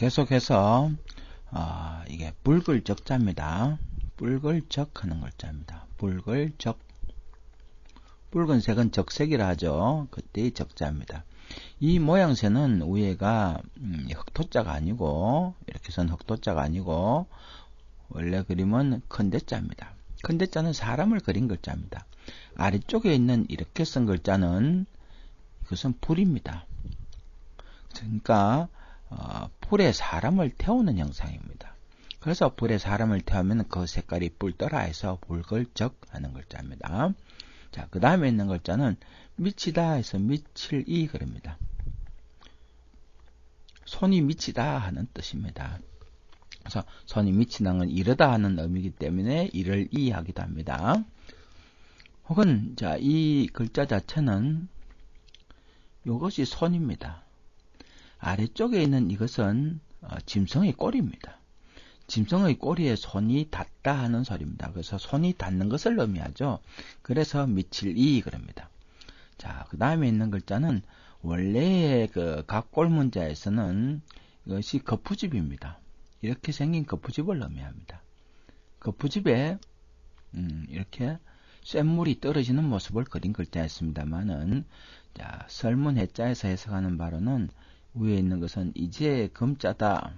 계속해서 어, 이게 붉을 적자입니다. 붉을 적 하는 글자입니다. 붉을 적 붉은색은 적색이라 하죠. 그때의 적자입니다. 이 모양새는 위에가 음, 흑토자가 아니고 이렇게 선 흑토자가 아니고 원래 그림은 큰대자입니다. 큰대자는 사람을 그린 글자입니다. 아래쪽에 있는 이렇게 쓴 글자는 이것은 불입니다. 그러니까 어, 불에 사람을 태우는 형상입니다. 그래서 불에 사람을 태우면 그 색깔이 뿔떠라 해서 불글적 하는 글자입니다. 자, 그 다음에 있는 글자는 미치다 해서 미칠 이 그럽니다. 손이 미치다 하는 뜻입니다. 그래서 손이 미치다는 건 이르다 하는 의미이기 때문에 이를 이 하기도 합니다. 혹은 자, 이 글자 자체는 이것이 손입니다. 아래쪽에 있는 이것은 어, 짐승의 꼬리입니다. 짐승의 꼬리에 손이 닿다 하는 소리입니다. 그래서 손이 닿는 것을 의미하죠. 그래서 미칠 이 그럽니다. 자, 그 다음에 있는 글자는 원래의 그 각골 문자에서는 이것이 거푸집입니다. 이렇게 생긴 거푸집을 의미합니다. 거푸집에 음, 이렇게 쇳물이 떨어지는 모습을 그린 글자였습니다만은 자, 설문 해자에서 해석하는 바로는 위에 있는 것은 이제 금자다.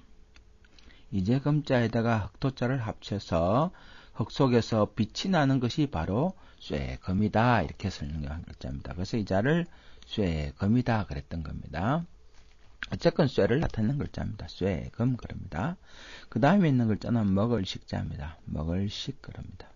이제 금자에다가 흑토자를 합쳐서 흑 속에서 빛이 나는 것이 바로 쇠금이다 이렇게 설명한 글자입니다. 그래서 이 자를 쇠금이다 그랬던 겁니다. 어쨌건 쇠를 나타내는 글자입니다. 쇠금 그럽니다. 그 다음에 있는 글자는 먹을 식자입니다. 먹을 식 그럽니다.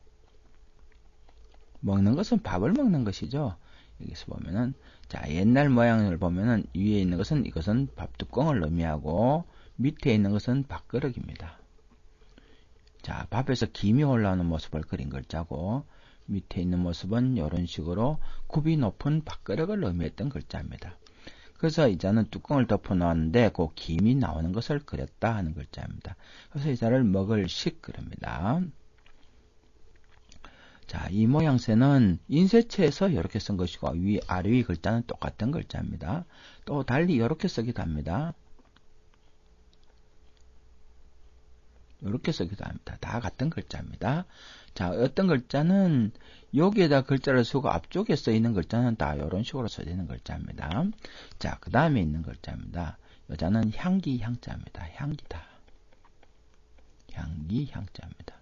먹는 것은 밥을 먹는 것이죠. 여기서 보면은 자 옛날 모양을 보면은 위에 있는 것은 이것은 밥뚜껑을 의미하고 밑에 있는 것은 밥그릇입니다. 자 밥에서 김이 올라오는 모습을 그린 글자고 밑에 있는 모습은 이런 식으로 굽이 높은 밥그릇을 의미했던 글자입니다. 그래서 이자는 뚜껑을 덮어 놓았는데 그 김이 나오는 것을 그렸다 하는 글자입니다. 그래서 이자를 먹을 식 그럽니다. 자, 이 모양새는 인쇄체에서 이렇게 쓴 것이고 위 아래 위 글자는 똑같은 글자입니다. 또 달리 이렇게 쓰기도 합니다. 이렇게 쓰기도 합니다. 다 같은 글자입니다. 자, 어떤 글자는 여기에다 글자를 쓰고 앞쪽에 써 있는 글자는 다 이런 식으로 써지는 글자입니다. 자, 그 다음에 있는 글자입니다. 여자는 향기 향자입니다. 향기다. 향기 향자입니다.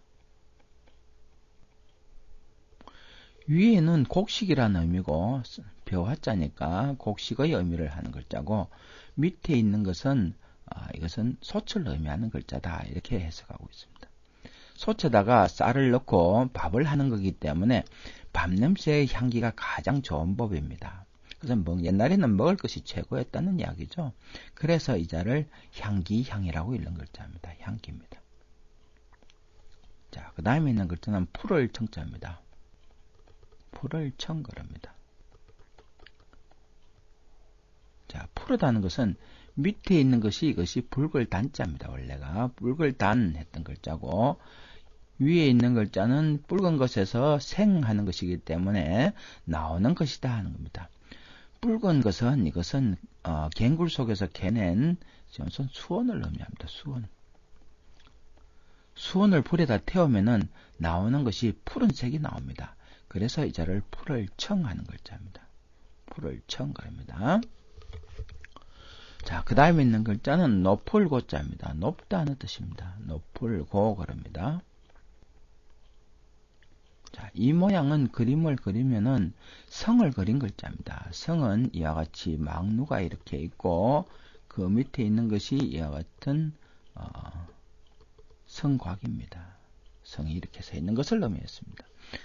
위에는 곡식이라는 의미고 벼화자니까 곡식의 의미를 하는 글자고 밑에 있는 것은 아, 이것은 소철을 의미하는 글자다 이렇게 해석하고 있습니다. 소에다가 쌀을 넣고 밥을 하는 거기 때문에 밥 냄새의 향기가 가장 좋은 법입니다. 그래서 뭐 옛날에는 먹을 것이 최고였다는 이야기죠. 그래서 이 자를 향기 향이라고 읽는 글자입니다. 향기입니다. 자, 그 다음에 있는 글자는 풀을 청자입니다. 풀을 청거랍니다. 자, 푸르다는 것은 밑에 있는 것이 이것이 붉을 단자입니다. 원래가 붉을 단 했던 글자고 위에 있는 글자는 붉은 것에서 생하는 것이기 때문에 나오는 것이다 하는 겁니다. 붉은 것은 이것은 어, 갱굴 속에서 캐낸 수원을 의미합니다. 수원. 수원을 불에다 태우면은 나오는 것이 푸른색이 나옵니다. 그래서 이 자를 풀을 청 하는 글자입니다. 풀을 청 그럽니다. 자, 그 다음에 있는 글자는 높을고 자입니다. 높다는 뜻입니다. 높을고 그럽니다. 자, 이 모양은 그림을 그리면은 성을 그린 글자입니다. 성은 이와 같이 막루가 이렇게 있고 그 밑에 있는 것이 이와 같은 어, 성곽입니다. 성이 이렇게 서 있는 것을 의미했습니다.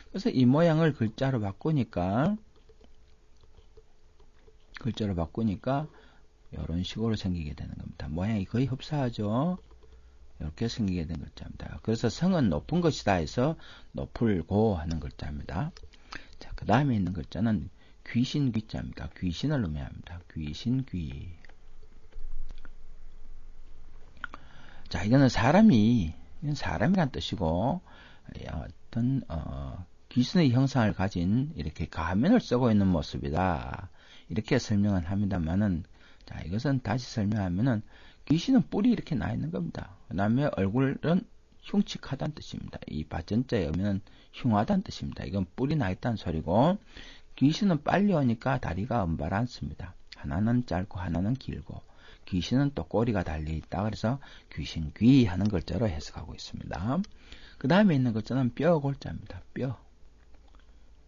그래서 이 모양을 글자로 바꾸니까 글자로 바꾸니까 이런 식으로 생기게 되는 겁니다. 모양이 거의 흡사하죠. 이렇게 생기게 된 글자입니다. 그래서 성은 높은 것이다 해서 높을고 하는 글자입니다. 자, 그 다음에 있는 글자는 귀신 귀자입니다. 귀신을 의미합니다. 귀신 귀. 자, 이거는 사람이, 이건 사람이란 뜻이고, 어떤 어, 귀신의 형상을 가진 이렇게 가면을 쓰고 있는 모습이다. 이렇게 설명을 합니다만은 자, 이것은 다시 설명하면은 귀신은 뿔이 이렇게 나 있는 겁니다. 그 다음에 얼굴은 흉측하다는 뜻입니다. 이 바전자에 오면 흉하다는 뜻입니다. 이건 뿔이 나 있다는 소리고 귀신은 빨리 오니까 다리가 은발 않습니다. 하나는 짧고 하나는 길고 귀신은 또 꼬리가 달려 있다. 그래서 귀신 귀 하는 글자로 해석하고 있습니다. 그 다음에 있는 글자는 뼈 골자입니다. 뼈.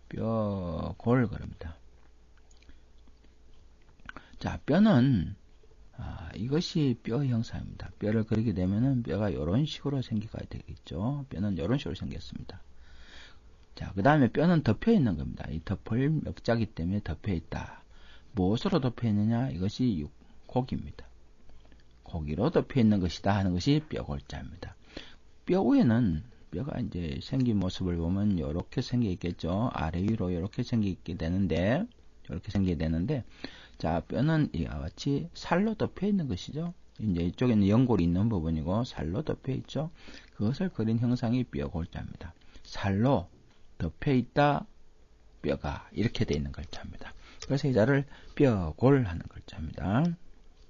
뼈, 골, 그럽니다. 자, 뼈는, 아, 이것이 뼈 형상입니다. 뼈를 그리게 되면은 뼈가 이런 식으로 생기가 되겠죠. 뼈는 이런 식으로 생겼습니다. 자, 그 다음에 뼈는 덮여 있는 겁니다. 이 덮을 멱자기 때문에 덮여 있다. 무엇으로 덮여 있느냐? 이것이 고기입니다. 고기로 덮여 있는 것이다 하는 것이 뼈골자입니다. 뼈 위에는 뼈가 이제 생긴 모습을 보면 이렇게 생겨 있겠죠. 아래 위로 이렇게 생기게 되는데 이렇게 생기게 되는데 자 뼈는 이와 같이 살로 덮여 있는 것이죠. 이제 이쪽에는 연골이 있는 부분이고 살로 덮여 있죠. 그것을 그린 형상이 뼈골자입니다. 살로 덮여 있다 뼈가 이렇게 돼 있는 글자입니다. 그래서 이 자를 뼈골 하는 글자입니다.